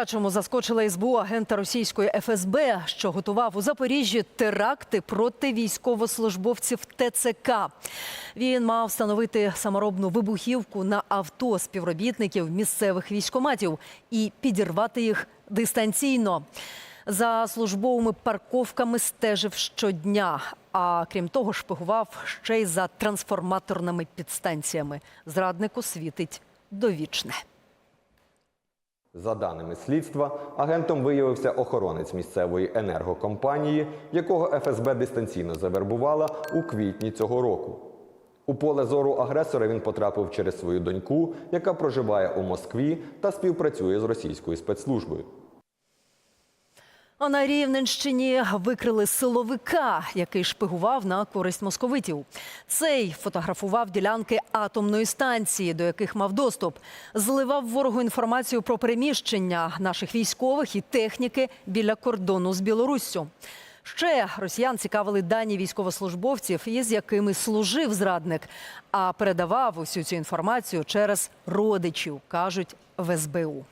гарячому заскочила СБУ агента російської ФСБ, що готував у Запоріжжі теракти проти військовослужбовців ТЦК. Він мав встановити саморобну вибухівку на авто співробітників місцевих військоматів і підірвати їх дистанційно. За службовими парковками стежив щодня. А крім того, шпигував ще й за трансформаторними підстанціями. Зраднику світить довічне. За даними слідства, агентом виявився охоронець місцевої енергокомпанії, якого ФСБ дистанційно завербувала у квітні цього року. У поле зору агресора він потрапив через свою доньку, яка проживає у Москві та співпрацює з російською спецслужбою. А на Рівненщині викрили силовика, який шпигував на користь московитів. Цей фотографував ділянки атомної станції, до яких мав доступ, зливав ворогу інформацію про переміщення наших військових і техніки біля кордону з Білоруссю. Ще росіян цікавили дані військовослужбовців, із якими служив зрадник, а передавав усю цю інформацію через родичів, кажуть в СБУ.